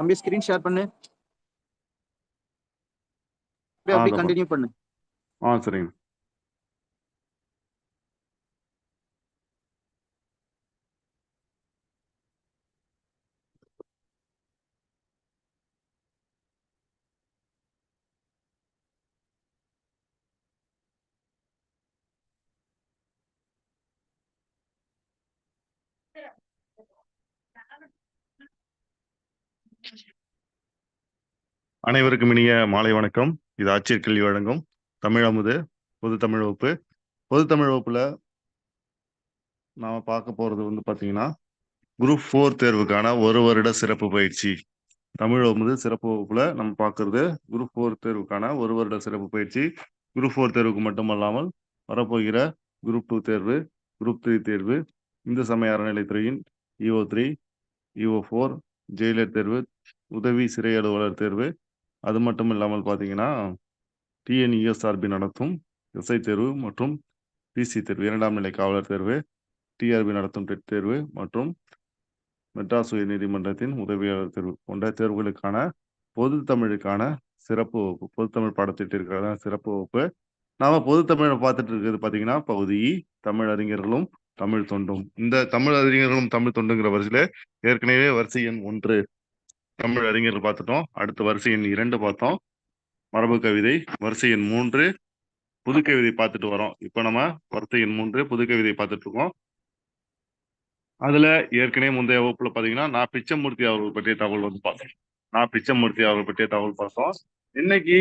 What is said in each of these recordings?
தம்பி screen share பண்ணு. அப்படியே கண்டினியூ பண்ணு. ஆ சரிங்க. அனைவருக்கும் இனிய மாலை வணக்கம். இது ஆட்சியர் கல்வி வழங்கும் தமிழ் அமுது பொது தமிழ் வகுப்பு. பொது தமிழ் வகுப்புல நாம பார்க்க போறது வந்து பாத்தீங்கன்னா குரூப் ஃபோர் தேர்வுக்கான ஒரு வருட சிறப்பு பயிற்சி. தமிழ் அமுது சிறப்பு வகுப்புல நம்ம பார்க்கறது குரூப் ஃபோர் தேர்வுக்கான ஒரு வருட சிறப்பு பயிற்சி. குரூப் ஃபோர் தேர்வுக்கு மட்டுமல்லாமல் வரப்போகிற குரூப் டூ தேர்வு குரூப் த்ரீ தேர்வு இந்து சமய அறநிலைத்துறையின் EO three EO four jailer தேர்வு உதவி சிறை அலுவலர் தேர்வு அது மட்டும் இல்லாமல் பார்த்தீங்கன்னா டிஎன்இஎஸ்ஆர்பி நடத்தும் எஸ்ஐ தேர்வு மற்றும் பிசி தேர்வு இரண்டாம் நிலை காவலர் தேர்வு டிஆர்பி நடத்தும் டெட் தேர்வு மற்றும் மெட்ராஸ் உயர்நீதிமன்றத்தின் உதவியாளர் தேர்வு போன்ற தேர்வுகளுக்கான பொது தமிழுக்கான சிறப்பு வகுப்பு பொது தமிழ் பாடத்திட்டிற்கான சிறப்பு வகுப்பு. நாம பொது தமிழை பார்த்துட்டு இருக்கிறது பார்த்தீங்கன்னா பகுதி தமிழ் அறிஞர்களும் தமிழ் தொண்டும். இந்த தமிழ் அறிஞர்களும் தமிழ் தொண்டுங்கிற வரிசையில ஏற்கனவே வரிசை எண் ஒன்று தமிழ் அறிஞர்கள் பார்த்துட்டோம். அடுத்து வரிசை எண் இரண்டு பார்த்தோம். மரபு கவிதை வரிசை எண் மூன்று. புது கவிதை பார்த்துட்டு வரோம். இப்போ நம்ம வரிசை எண் மூன்று புது கவிதை பார்த்துட்டு இருக்கோம். அதுல ஏற்கனவே முந்தைய வகுப்புல பாத்தீங்கன்னா நான் பிச்சமூர்த்தி அவர்கள் பற்றிய தகவல் வந்து பார்த்தோம். நான் பிச்சமூர்த்தி அவர்கள் பற்றிய தகவல் பார்த்தோம். இன்னைக்கு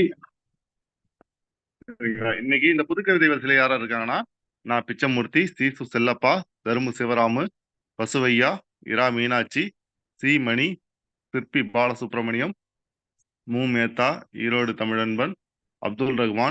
இன்னைக்கு இந்த புது கவிதை வரிசையில யாரா இருக்காங்கன்னா நான் பிச்சமூர்த்தி சீசு செல்லப்பா தருமு சிவராமு பசுவையா இரா மீனாட்சி சி மணி சிற்பி பாலசுப்ரமணியம் மு. மேத்தா ஈரோடு தமிழன்பன் அப்துல் ரஹ்மான்